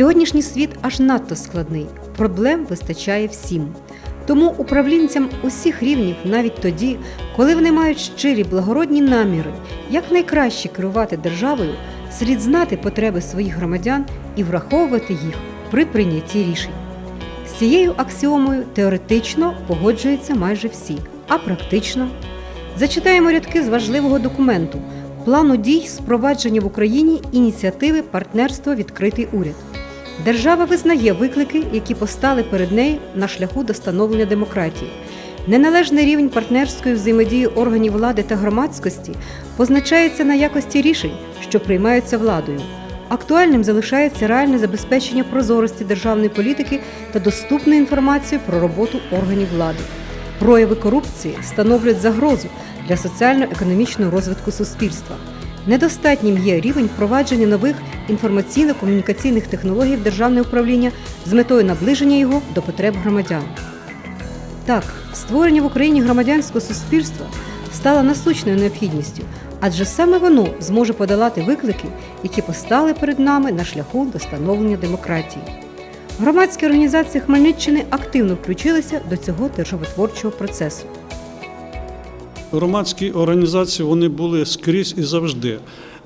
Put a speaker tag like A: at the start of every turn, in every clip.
A: Сьогоднішній світ аж надто складний, проблем вистачає всім. Тому управлінцям усіх рівнів, навіть тоді, коли вони мають щирі благородні наміри, як найкраще керувати державою, слід знати потреби своїх громадян і враховувати їх при прийнятті рішень. З цією аксіомою теоретично погоджуються майже всі, а практично зачитаємо рядки з важливого документу плану дій з впровадження в Україні ініціативи партнерство відкритий уряд. Держава визнає виклики, які постали перед нею на шляху до становлення демократії. Неналежний рівень партнерської взаємодії органів влади та громадськості позначається на якості рішень, що приймаються владою. Актуальним залишається реальне забезпечення прозорості державної політики та доступної інформації про роботу органів влади. Прояви корупції становлять загрозу для соціально-економічного розвитку суспільства. Недостатнім є рівень впровадження нових інформаційно-комунікаційних технологій в державне управління з метою наближення його до потреб громадян. Так, створення в Україні громадянського суспільства стало насущною необхідністю, адже саме воно зможе подолати виклики, які постали перед нами на шляху до становлення демократії. Громадські організації Хмельниччини активно включилися до цього державотворчого процесу.
B: Громадські організації вони були скрізь і завжди.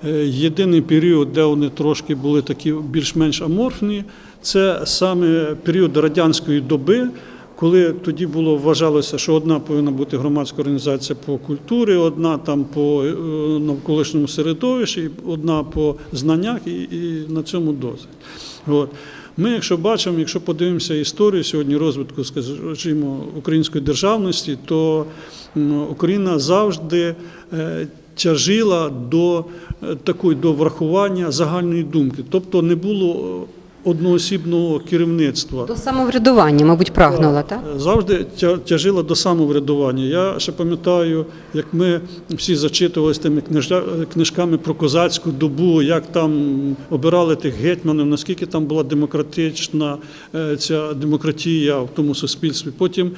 B: Е, Єдиний період, де вони трошки були такі більш-менш аморфні, це саме період радянської доби, коли тоді було вважалося, що одна повинна бути громадська організація по культурі, одна там по е, навколишньому середовищі, одна по знаннях, і, і на цьому досить. От. Ми, якщо бачимо, якщо подивимося історію сьогодні розвитку, скажімо, української державності, то Україна завжди е, тяжила до е, такої до врахування загальної думки, тобто не було е, одноосібного керівництва.
A: До самоврядування, мабуть, прагнула, так?
B: Завжди тяжила до самоврядування. Я ще пам'ятаю, як ми всі зачитувалися тими книжками про козацьку добу, як там обирали тих гетьманів, наскільки там була демократична ця демократія в тому суспільстві. Потім,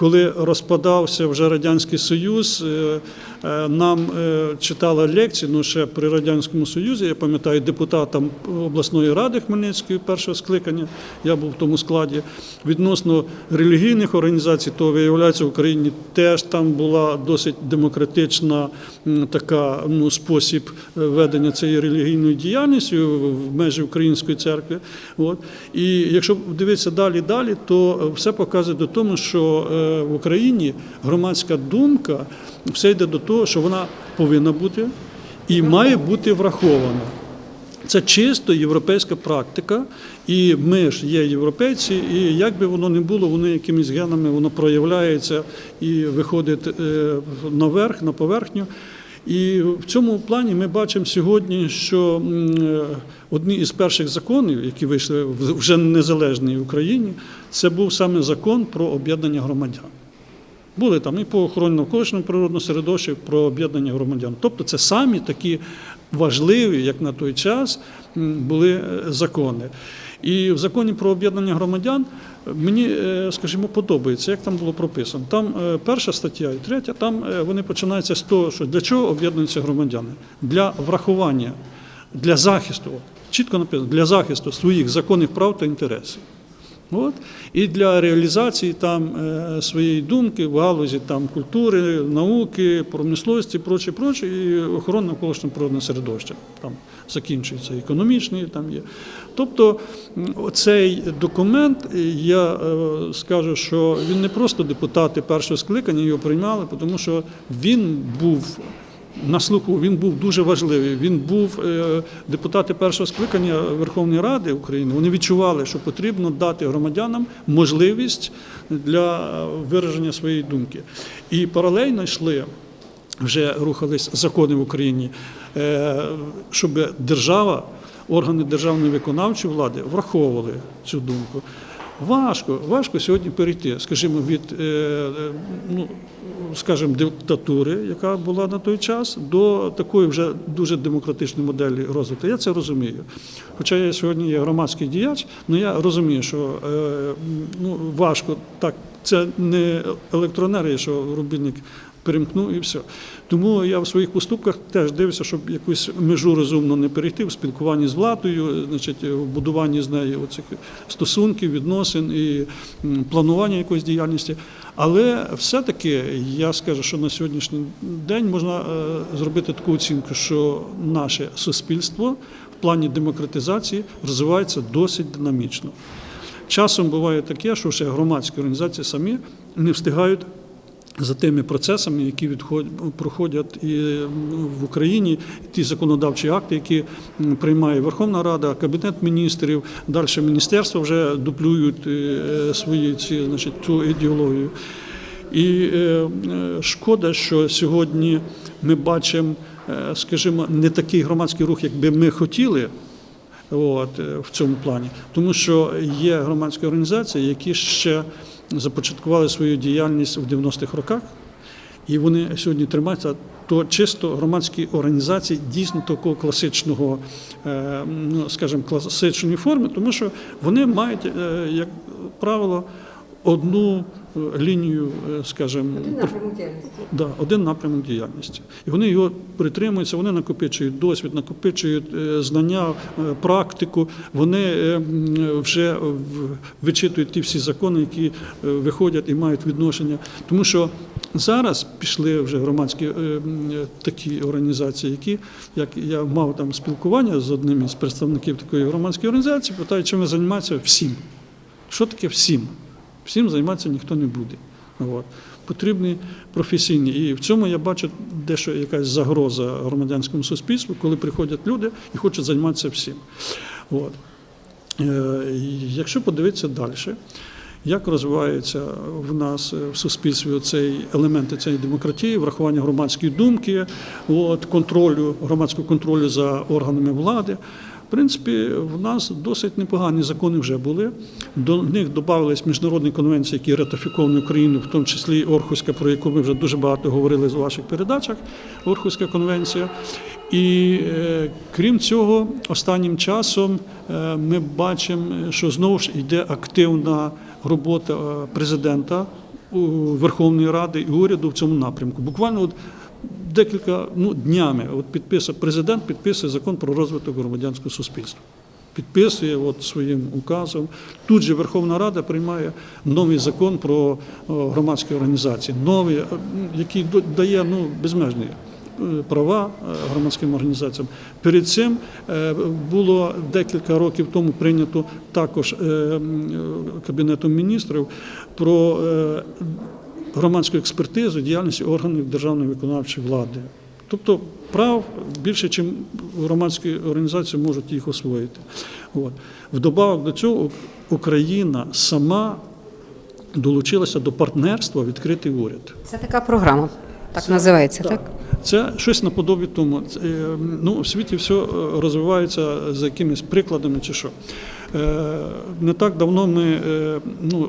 B: коли розпадався вже Радянський Союз, е, е, нам е, читали лекції, ну ще при Радянському Союзі, я пам'ятаю, депутатам обласної ради Хмельницької першого скликання, я був в тому складі, відносно релігійних організацій, то виявляється в Україні теж там була досить демократична така ну, спосіб ведення цієї релігійної діяльності в межі української церкви. От. І якщо дивитися далі далі, то все показує до тому, що в Україні громадська думка все йде до того, що вона повинна бути і має бути врахована. Це чисто європейська практика, і ми ж є європейці, і як би воно не було, вони якимись генами воно проявляється і виходить е, наверх, на поверхню. І в цьому плані ми бачимо сьогодні, що е, одні із перших законів, які вийшли в вже незалежній Україні, це був саме закон про об'єднання громадян. Були там і по охороні навколишнього природного середовища про об'єднання громадян. Тобто це самі такі важливі, як на той час, були е, закони. І в законі про об'єднання громадян мені, е, скажімо, подобається, як там було прописано. Там е, перша стаття і третя, там е, вони починаються з того, що для чого об'єднуються громадяни? Для врахування, для захисту, чітко написано, для захисту своїх законних прав та інтересів. От. І для реалізації там е, своєї думки в галузі там, культури, науки, промисловості, проче, проче, і охорони навколишнього природного середовища. Там закінчується економічний, там є. Тобто цей документ, е, я е, скажу, що він не просто депутати першого скликання його приймали, тому що він був на слуху він був дуже важливий. Він був е, депутати першого скликання Верховної Ради України. Вони відчували, що потрібно дати громадянам можливість для вираження своєї думки. І паралельно йшли. Вже рухались закони в Україні, е, щоб держава, органи державної виконавчої влади враховували цю думку. Важко, важко сьогодні перейти, скажімо, від е, е, ну, скажімо, диктатури, яка була на той час, до такої вже дуже демократичної моделі розвитку. Я це розумію. Хоча я сьогодні є громадський діяч, але я розумію, що е, ну, важко так Це не електроенергія, що рубільник перемкнув і все. Тому я в своїх поступках теж дивлюся, щоб якусь межу розумно не перейти в спілкуванні з владою, значить, в будуванні з нею оцих стосунків, відносин і планування якоїсь діяльності. Але все-таки я скажу, що на сьогоднішній день можна е, зробити таку оцінку, що наше суспільство в плані демократизації розвивається досить динамічно. Часом буває таке, що ще громадські організації самі не встигають за тими процесами, які проходять і в Україні, ті законодавчі акти, які приймає Верховна Рада, Кабінет міністрів, далі міністерства вже дуплюють е, свої ці, значить, цю ідеологію. І е, е, шкода, що сьогодні ми бачимо, скажімо, не такий громадський рух, як би ми хотіли. От, в цьому плані, тому що є громадські організації, які ще започаткували свою діяльність в 90-х роках, і вони сьогодні тримаються. То чисто громадські організації дійсно такого класичного, е, ну скажімо, класичної форми, тому що вони мають, е, як правило, одну е, лінію, е, скажімо, Да, один напрямок діяльності. І вони його притримуються, вони накопичують досвід, накопичують е, знання, практику, вони вже вичитують ті всі закони, які виходять і мають відношення. Тому що зараз пішли вже громадські такі організації, які, як я мав там спілкування з одним із представників такої громадської організації, питають, чим ви займаєтеся всім. Що таке всім? Всім займатися ніхто не буде. От. Потрібні професійні. І в цьому я бачу дещо якась загроза громадянському суспільству, коли приходять люди і хочуть займатися всім. От. Е, Якщо подивитися далі, як розвивається в нас е, в суспільстві цей елементи цієї демократії, врахування громадської думки, от, контролю, громадського контролю за органами влади. Принципі, в нас досить непогані закони вже були. До них додавались міжнародні конвенції, які ратифіковані Україною, в тому числі Орхуська, про яку ми вже дуже багато говорили в ваших передачах. Орхуська конвенція. І е, крім цього, останнім часом е, ми бачимо, що знову ж йде активна робота е, президента Верховної Ради і уряду в цьому напрямку. Буквально от декілька ну, днями от підписав президент підписує закон про розвиток громадянського суспільства. Підписує от своїм указом. Тут же Верховна Рада приймає новий закон про громадські організації, новий, е, який дає ну, безмежні е, права е, громадським організаціям. Перед цим було декілька років тому прийнято також Кабінетом міністрів про громадську експертизу діяльності органів державної виконавчої влади. Тобто прав більше, ніж громадські організації можуть їх освоїти. От. Вдобавок до цього Україна сама долучилася до партнерства відкритий уряд.
A: Це така програма, так називається, так?
B: Це щось наподобі тому. Це, е, Ну, в світі все е, розвивається за якимись прикладами чи що. Е, Не так давно ми ну,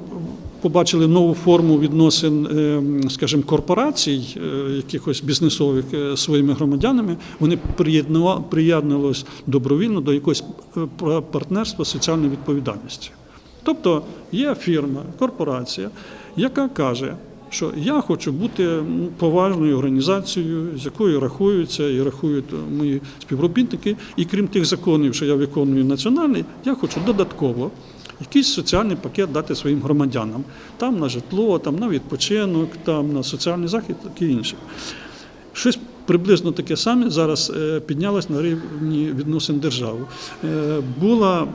B: побачили нову форму відносин, е, скажімо, корпорацій, е, якихось бізнесових е, своїми громадянами. Вони приєднува- приєднувалися добровільно до якогось партнерства соціальної відповідальності. Тобто є фірма, корпорація, яка каже, що я хочу бути поважною організацією, з якою рахуються і рахують мої співробітники. І крім тих законів, що я виконую національний, я хочу додатково якийсь соціальний пакет дати своїм громадянам. Там на житло, там на відпочинок, там на соціальний захід, таке інше. Щось приблизно таке саме зараз е, піднялось на рівні відносин держави. Е, Була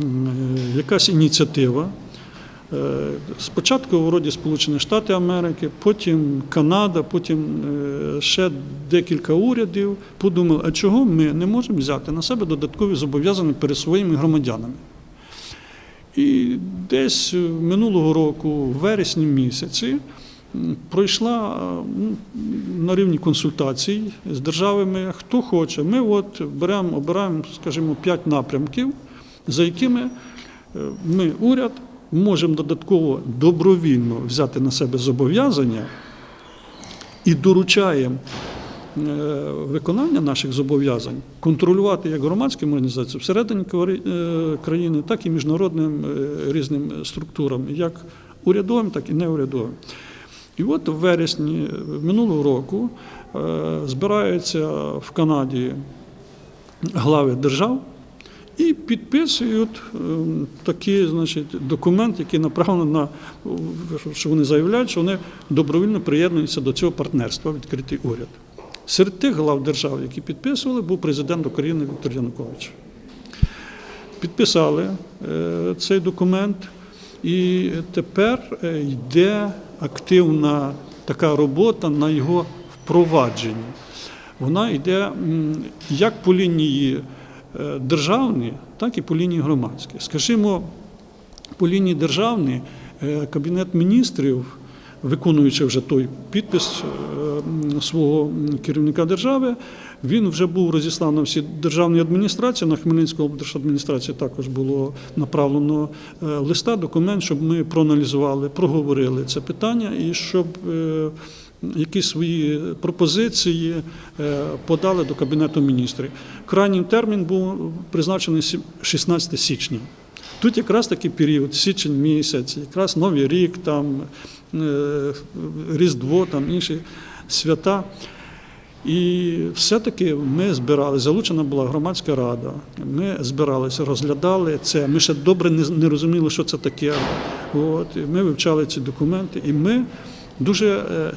B: е, якась ініціатива. Спочатку вроді Сполучені Штати Америки, потім Канада, потім ще декілька урядів подумали, а чого ми не можемо взяти на себе додаткові зобов'язання перед своїми громадянами. І десь минулого року, в вересні місяці, пройшла ну, на рівні консультацій з державами, хто хоче. Ми от беремо, обираємо, скажімо, п'ять напрямків, за якими е, ми, уряд, можемо додатково добровільно взяти на себе зобов'язання і доручаємо виконання наших зобов'язань контролювати як громадським організаціям всередині е, країни, так і міжнародним е, різним структурам, як урядовим, так і неурядовим. І от в вересні минулого року е, збираються в Канаді глави держав і підписують такий значить, документ, який направлений на що вони заявляють, що вони добровільно приєднуються до цього партнерства відкритий уряд. Серед тих глав держав, які підписували, був президент України Віктор Янукович. Підписали е, цей документ, і тепер е, йде активна така робота на його впровадженні. Вона йде як по лінії е, державній, так і по лінії громадській. Скажімо, по лінії державній е, Кабінет міністрів, виконуючи вже той підпис е, свого керівника держави, він вже був розісланий всі державні адміністрації. На Хмельницьку облдержадміністрацію також було направлено е, листа, документ, щоб ми проаналізували, проговорили це питання і щоб е, якісь свої пропозиції подали до Кабінету міністрів. Крайній термін був призначений сі- 16 січня. Тут якраз такий період, січень місяць, якраз Новий рік, там, Різдво, там інші свята. І все-таки ми збирали, залучена була громадська рада. Ми збиралися, розглядали це. Ми ще добре не, розуміли, що це таке. От, ми вивчали ці документи, і ми дуже е, е,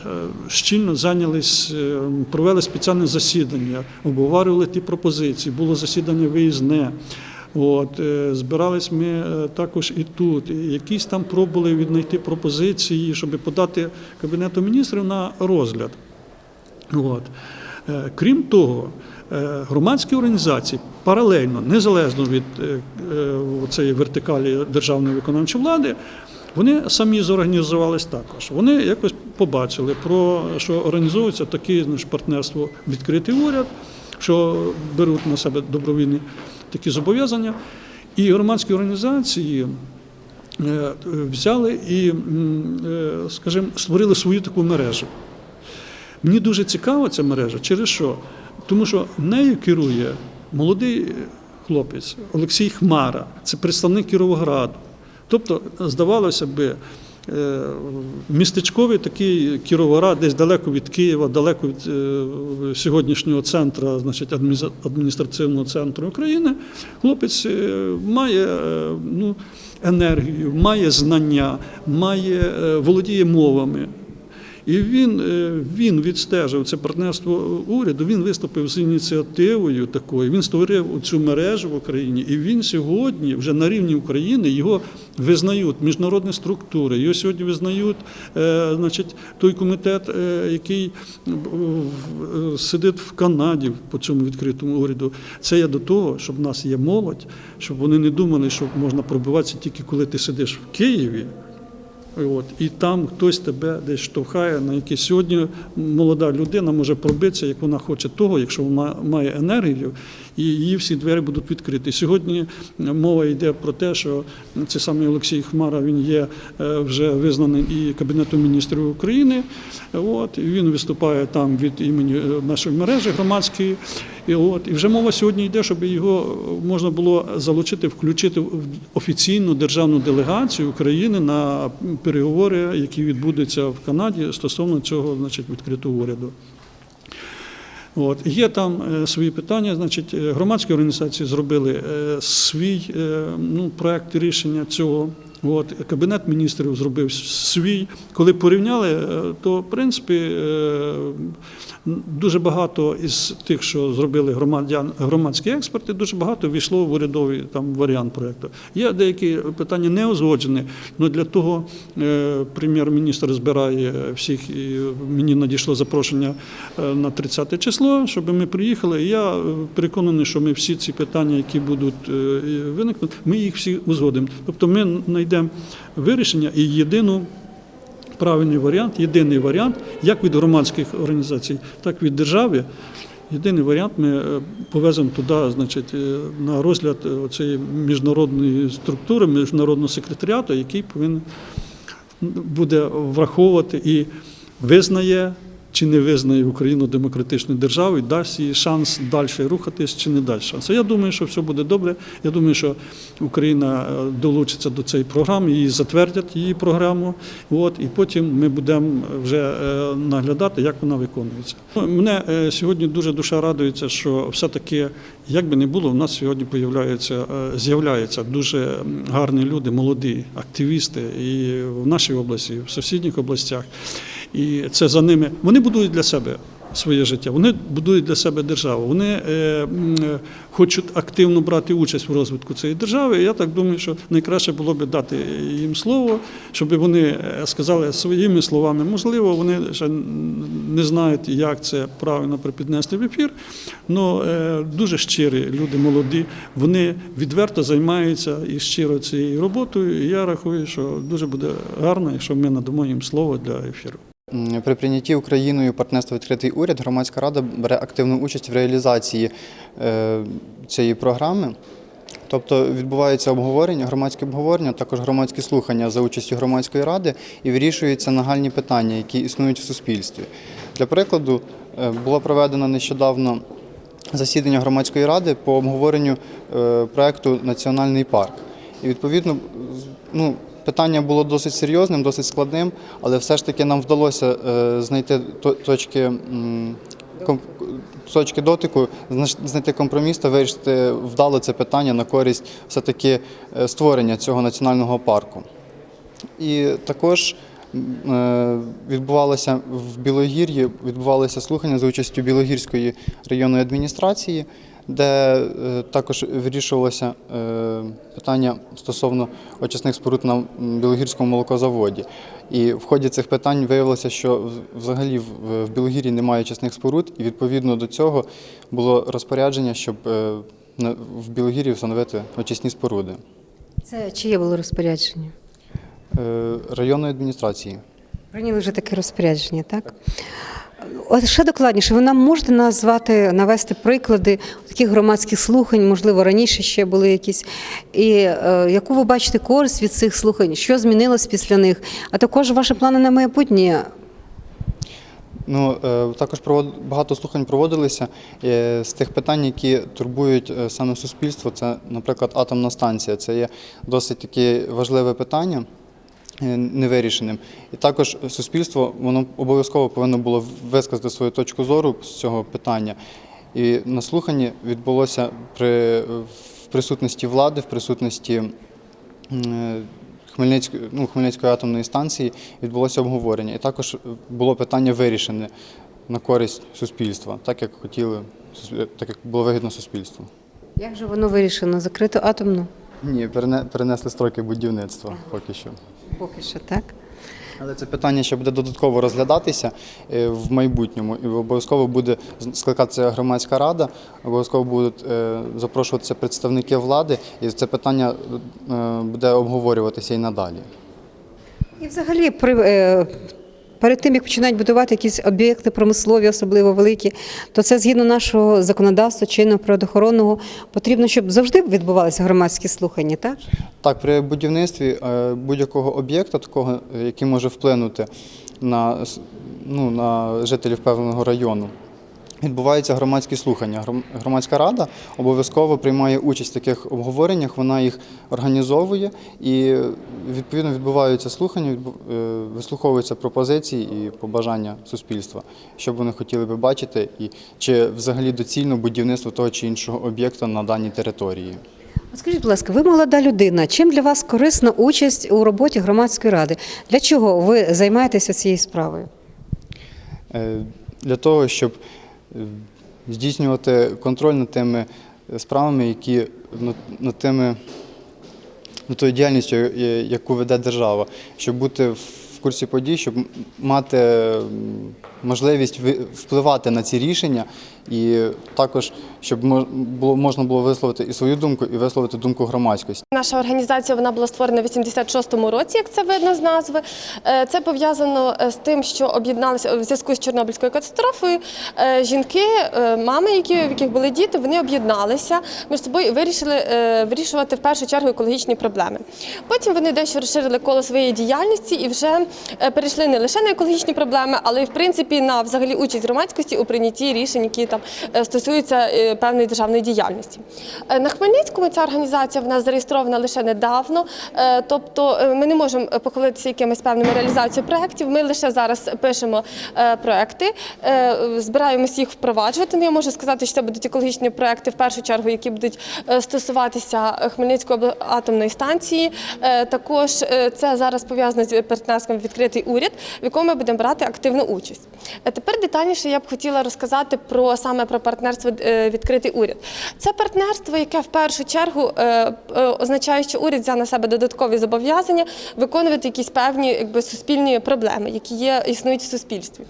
B: щільно зайнялись, е, провели спеціальне засідання, обговорювали ті пропозиції. Було засідання виїзне. От, е, збирались ми е, також і тут. Якісь там пробували віднайти пропозиції, щоб подати Кабінету міністрів на розгляд. От. Е, Крім того, громадські організації паралельно, незалежно від цієї вертикалі державної виконавчої влади, вони самі зорганізувались також. Вони якось побачили, про що організовується таке партнерство відкритий уряд, що беруть на себе добровільні такі зобов'язання. І громадські організації е, взяли і, е, скажімо, створили свою таку мережу. Мені дуже цікава ця мережа. Через що? Тому що нею керує молодий хлопець Олексій Хмара, це представник Кіровограду. Тобто, здавалося би, містечковий такий Кіровоград, десь далеко від Києва, далеко від е, сьогоднішнього центру, значить, адміністративного центру України. Хлопець е, має е, ну, енергію, має знання, має, е, володіє мовами. І він, е, він відстежив це партнерство уряду. Він виступив з ініціативою такою. Він створив цю мережу в Україні. І він сьогодні, вже на рівні України, його визнають міжнародні структури. Його сьогодні визнають, е, значить, той комітет, е, який сидить в Канаді по цьому відкритому уряду. Це є до того, щоб в нас є молодь, щоб вони не думали, що можна пробиватися тільки коли ти сидиш в Києві. От, і там хтось тебе десь штовхає, на який сьогодні молода людина може пробитися, як вона хоче того, якщо вона має енергію, і її всі двері будуть відкриті. Сьогодні мова йде про те, що цей самий Олексій Хмара він є е, вже визнаний і Кабінетом міністрів України. От, він виступає там від імені е, нашої мережі громадської. І, от, і вже мова сьогодні йде, щоб його можна було залучити, включити в офіційну державну делегацію України на переговори, які відбудуться в Канаді стосовно цього значить, відкритого уряду. От. Є там е, свої питання. Значить, е, громадські організації зробили е, свій ну, проект рішення цього. От. Кабінет міністрів зробив свій. Коли порівняли, то в принципі дуже багато із тих, що зробили громадян, громадські експерти, дуже багато війшло в урядовий там, варіант проєкту. Є деякі питання не узгоджені, але для того е, прем'єр-міністр збирає всіх, і мені надійшло запрошення е, на 30 число, щоб ми приїхали. Я е, переконаний, що ми всі ці питання, які будуть виникнути, ми їх всі узгодимо. Тобто ми знайдемо вирішення і єдину правильний варіант, єдиний варіант, як від громадських організацій, так і від держави. Єдиний варіант ми е, повеземо туди, значить, е, на розгляд е, цієї міжнародної структури, міжнародного секретаріату, який повинен буде враховувати і визнає чи не визнає Україну демократичною державою, дасть їй шанс далі рухатись чи не дасть шанс. Я думаю, що все буде добре. Я думаю, що Україна е, долучиться до цієї програми, її затвердять її програму. От, і потім ми будемо вже е, наглядати, як вона виконується. Ну, Мене е, сьогодні дуже душа радується, що все-таки, як би не було, у нас сьогодні е, з'являються дуже гарні люди, молоді активісти і в нашій області, і в сусідніх областях. І це за ними. Вони будують для себе своє життя. Вони будують для себе державу. Вони е, е, хочуть активно брати участь в розвитку цієї держави. І я так думаю, що найкраще було би дати їм слово, щоб вони е, сказали своїми словами. Можливо, вони ще не знають, як це правильно припіднести в ефір. але дуже щирі люди молоді. Вони відверто займаються і щиро цією роботою. І я рахую, що дуже буде гарно, якщо ми надамо їм слово для ефіру.
C: При прийнятті Україною партнерства відкритий уряд громадська рада бере активну участь в реалізації е, цієї програми. Тобто відбувається обговорення, громадське обговорення, також громадські слухання за участю громадської ради і вирішуються нагальні питання, які існують в суспільстві. Для прикладу, е, було проведено нещодавно засідання громадської ради по обговоренню е, проекту Національний парк. І відповідно, ну, питання було досить серйозним, досить складним, але все ж таки нам вдалося е, знайти точки. Точки дотику знайти компроміс та вирішити вдало це питання на користь все-таки е, створення цього національного парку. І також відбувалося в Білогір'ї відбувалися слухання за участю Білогірської районної адміністрації, де е, також вирішувалося е, питання стосовно очисних споруд на Білогірському молокозаводі. І в ході цих питань виявилося, що взагалі в Білогір'ї немає очисних споруд, і відповідно до цього було розпорядження, щоб е, в Білогір'ї встановити очисні споруди
A: Це чиє було розпорядження?
C: Е, районної адміністрації.
A: Прийняли вже таке розпорядження, так? От ще докладніше, ви нам можете назвати, навести приклади таких громадських слухань, можливо, раніше ще були якісь, і е, яку ви бачите користь від цих слухань, що змінилось після них, а також ваші плани на майбутнє.
C: Ну е, також провод... багато слухань проводилися е, з тих питань, які турбують саме суспільство. Це, наприклад, атомна станція. Це є досить таке важливе питання. Е, Невирішеним, і також суспільство воно обов'язково повинно було висказати свою точку зору з цього питання. І на слуханні відбулося при в присутності влади, в присутності Хмельницької, ну, Хмельницької атомної станції відбулося обговорення. І також було питання вирішене на користь суспільства, так як хотіли, так як було вигідно суспільству.
A: Як же воно вирішено? Закрито атомну?
C: Ні, перенесли строки будівництва поки що.
A: Поки що так.
C: Але це питання ще буде додатково розглядатися е, в майбутньому. І обов'язково буде скликатися громадська рада, обов'язково будуть е, запрошуватися представники влади, і це питання е, буде обговорюватися і надалі.
A: І взагалі, при, перед тим, як починають будувати якісь об'єкти промислові, особливо великі, то це згідно нашого законодавства, чинного природоохоронного, потрібно, щоб завжди відбувалися громадські слухання, так?
C: Так, при будівництві е, будь-якого об'єкта, такого, який може вплинути на, ну, на жителів певного району, відбуваються громадські слухання. Громадська рада обов'язково приймає участь в таких обговореннях, вона їх організовує і відповідно відбуваються слухання, е, вислуховуються пропозиції і побажання суспільства, що б вони хотіли би бачити, і чи взагалі доцільно будівництво того чи іншого об'єкта на даній території.
A: Скажіть, будь ласка, ви молода людина. Чим для вас корисна участь у роботі громадської ради? Для чого ви займаєтеся цією справою?
C: Е, для того, щоб здійснювати контроль над тими справами, які над, тими над тою діяльністю, яку веде держава, щоб бути в курсі подій, щоб мати можливість впливати на ці рішення, і також щоб можна було висловити і свою думку, і висловити думку громадськості.
D: Наша організація вона була створена в 86-му році, як це видно з назви. Е, Це пов'язано е, з тим, що об'єдналися в зв'язку з Чорнобильською катастрофою. е, Жінки, мами, які, в яких були діти, вони об'єдналися між собою і вирішили вирішувати в першу чергу екологічні проблеми. Потім вони дещо розширили коло своєї діяльності і вже перейшли не лише на екологічні проблеми, але й в принципі на взагалі участь громадськості у прийнятті рішень, які там е, стосуються е, певної державної діяльності. Е, На Хмельницькому ця організація в нас зареєстрована лише недавно, тобто ми не можемо похвалитися якимись певними реалізацією проєктів. Ми лише зараз пишемо проекти, е, збираємося їх впроваджувати. Ну, я можу сказати, що це будуть екологічні проекти в першу чергу, які будуть стосуватися Хмельницької атомної станції. Також це зараз пов'язано з партнерством відкритий уряд, в якому ми будемо брати активну участь. Тепер детальніше я б хотіла розказати про саме про партнерство е, відкритий уряд. Це партнерство, яке в першу чергу е, е, означає, що уряд взяв на себе додаткові зобов'язання виконувати якісь певні якби суспільні проблеми, які є існують в суспільстві.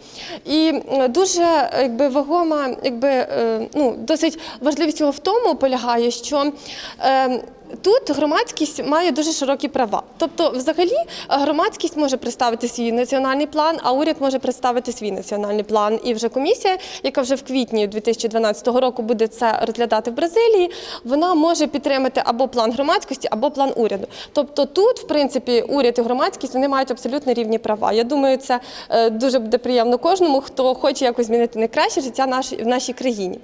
D: І дуже якби вагома, якби ну досить важливість його в тому полягає, що е, Тут громадськість має дуже широкі права. Тобто, взагалі, е, громадськість може представити свій національний план, а уряд може представити свій національний план. І вже комісія, яка вже в квітні 2012 року буде це розглядати в Бразилії, вона може підтримати або план громадськості, або план уряду. Тобто, тут, в принципі, уряд і громадськість вони мають абсолютно рівні права. Я думаю, це е, дуже буде приємно кожному, хто хоче якось змінити на краще життя в нашій країні.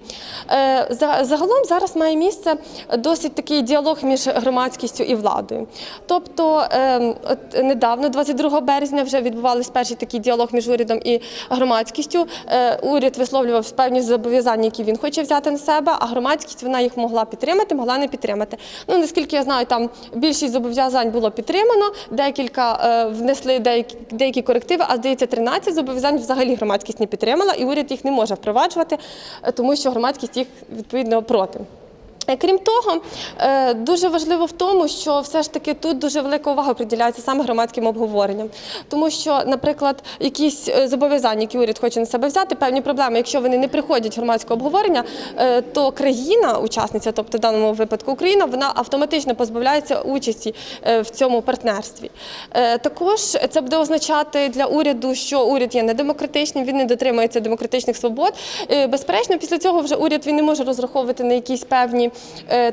D: Е, Загалом зараз має місце досить такий діалог між громадськістю і владою. Тобто, е, от недавно, 22 березня, вже відбувався перший такий діалог між урядом і громадськістю. Е, Уряд висловлював певні зобов'язання, які він хоче взяти на себе, а громадськість вона їх могла підтримати, могла не підтримати. Ну наскільки я знаю, там більшість зобов'язань було підтримано, декілька е, внесли деякі, деякі корективи, а здається, 13 зобов'язань взагалі громадськість не підтримала, і уряд їх не може впроваджувати, е, тому що громадськість їх відповідно проти. Крім того, е, дуже важливо в тому, що все ж таки тут дуже велика увага приділяється саме громадським обговоренням. Тому що, наприклад, якісь е, зобов'язання, які уряд хоче на себе взяти, певні проблеми, якщо вони не приходять в громадське обговорення, е, то країна, учасниця, тобто в даному випадку Україна, вона автоматично позбавляється участі в цьому партнерстві. Також це буде означати для уряду, що уряд є недемократичним, він не дотримується демократичних свобод. Безперечно, після цього вже уряд він не може розраховувати на якісь певні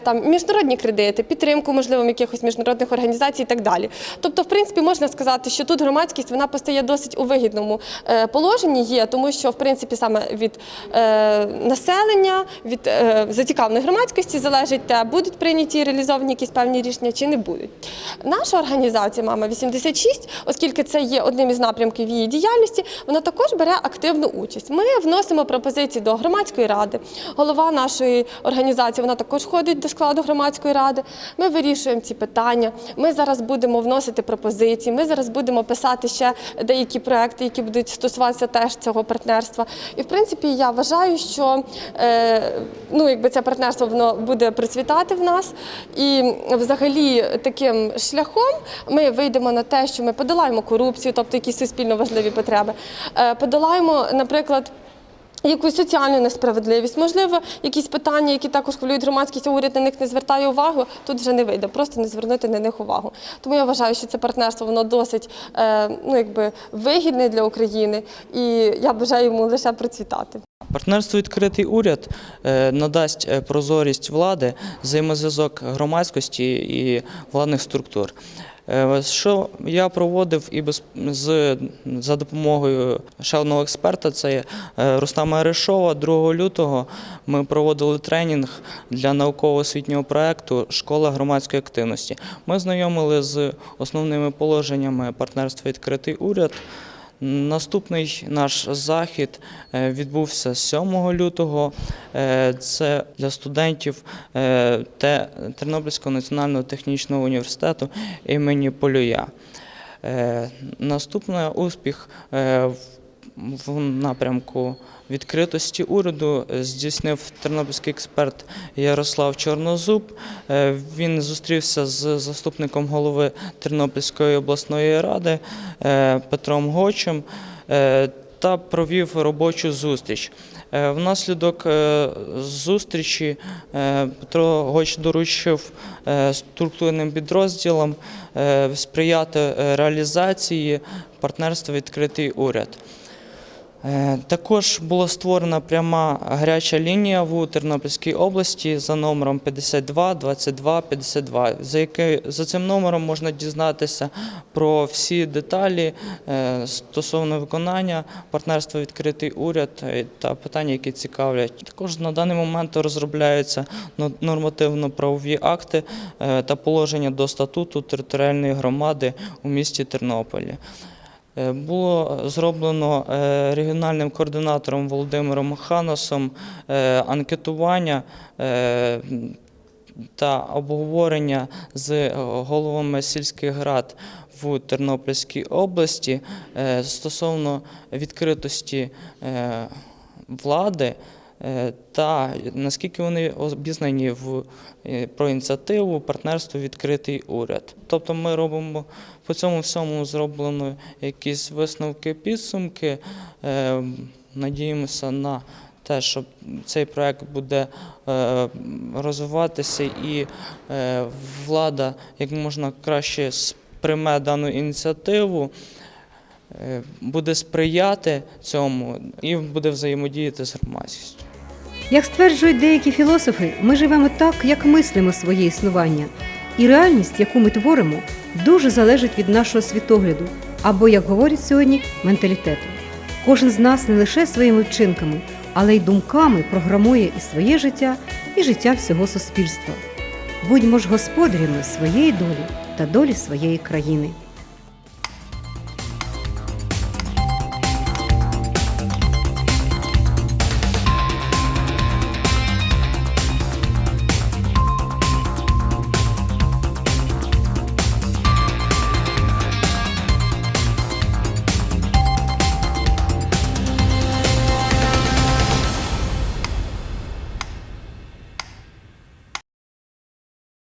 D: там міжнародні кредити, підтримку, можливо, якихось міжнародних організацій і так далі. Тобто, в принципі, можна сказати, що тут громадськість вона постає досить у вигідному е, положенні, є, тому що в принципі саме від е, населення, від е, зацікавленої громадськості залежить те, будуть прийняті і реалізовані якісь певні рішення чи не будуть. Наша організація Мама 86, оскільки це є одним із напрямків її діяльності, вона також бере активну участь. Ми вносимо пропозиції до громадської ради. Голова нашої організації вона також входить до складу громадської ради. Ми вирішуємо ці питання. Ми зараз будемо вносити пропозиції. Ми зараз будемо писати ще деякі проекти, які будуть стосуватися теж цього партнерства. І в принципі, я вважаю, що е, ну, якби це партнерство воно буде процвітати в нас. І взагалі таким шляхом ми вийдемо на те, що ми подолаємо корупцію, тобто якісь суспільно важливі потреби. Е, подолаємо, наприклад. Якусь соціальну несправедливість, можливо, якісь питання, які також хвилюють громадськість, уряд на них не звертає увагу, тут вже не вийде, просто не звернути на них увагу. Тому я вважаю, що це партнерство воно досить е, ну, якби, вигідне для України, і я бажаю йому лише процвітати.
E: Партнерство відкритий уряд е, надасть е, прозорість влади, взаємозв'язок громадськості і владних структур. Е, Що я проводив і без з за допомогою ще одного експерта, це е, Рустама Арешова. 2 лютого ми проводили тренінг для науково-освітнього проекту Школа громадської активності. Ми знайомили з основними положеннями партнерства відкритий уряд. Наступний наш захід е, відбувся 7 лютого. Е, Це для студентів е, Тернопільського національного технічного університету імені Полюя. Наступний успіх в напрямку відкритості уряду е, здійснив тернопільський експерт Ярослав Чорнозуб. Е, Він зустрівся з заступником голови Тернопільської обласної ради е, Петром Гочем та провів робочу зустріч. Внаслідок зустрічі Петро Гоч доручив структурним підрозділам сприяти реалізації партнерства відкритий уряд. Е, Також була створена пряма гаряча лінія в Тернопільській області за номером 52 22 52, за, за цим номером можна дізнатися про всі деталі е, стосовно виконання партнерства відкритий уряд е, та питання, які цікавлять. Також на даний момент розробляються нормативно-правові акти та положення до статуту територіальної громади у місті Тернополі. Е, Було зроблено е, регіональним координатором Володимиром Ханасом е, анкетування та обговорення з головами сільських рад в Тернопільській області стосовно відкритості влади та наскільки вони обізнані в, е, про ініціативу партнерство відкритий уряд. Тобто ми робимо по цьому всьому зроблено якісь висновки, підсумки. Е, Надіємося на те, що цей проект буде е, розвиватися і е, влада як можна краще сприйме дану ініціативу, е, буде сприяти цьому і буде взаємодіяти з громадськістю.
A: Як стверджують деякі філософи, ми живемо так, як мислимо своє існування, і реальність, яку ми творимо, дуже залежить від нашого світогляду або, як говорять сьогодні, менталітету. Кожен з нас не лише своїми вчинками, але й думками програмує і своє життя, і життя всього суспільства. Будьмо ж господарями своєї долі та долі своєї країни.